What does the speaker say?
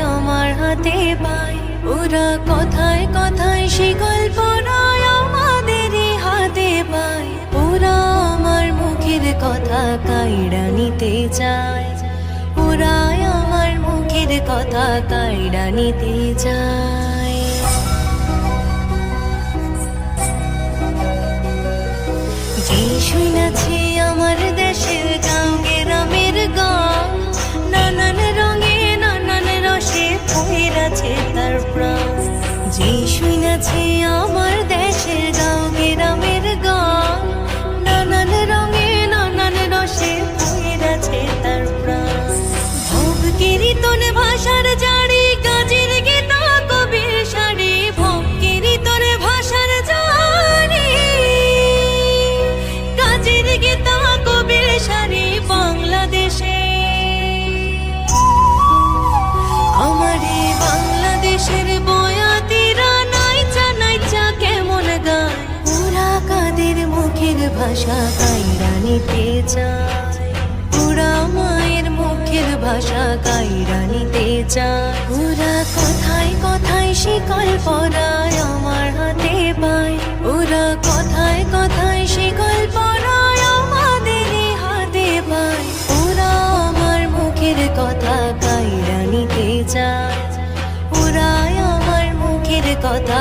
আমার হাতে ওরা কথায় কথায় আমাদেরই হাতে ওরা আমার মুখের কথা কাইড়া নিতে চায়। ওরা আমার মুখের কথা কাইড়া নিতে চায়। যে শুনেছি যে শুনেছি আমার ভাষা কাইরা নিতে চায়। ওরা মায়ের মুখের ভাষা কাইরা নিতে চায়। ওরা কথায় কথায় শিকল পরায় আমার হাতে পায়। ওরা কথায় কথায় শিকল পরায় আমাদের হাতে পায়। ওরা আমার মুখের কথা কাইরা নিতে চায়। ওরা আমার মুখের কথা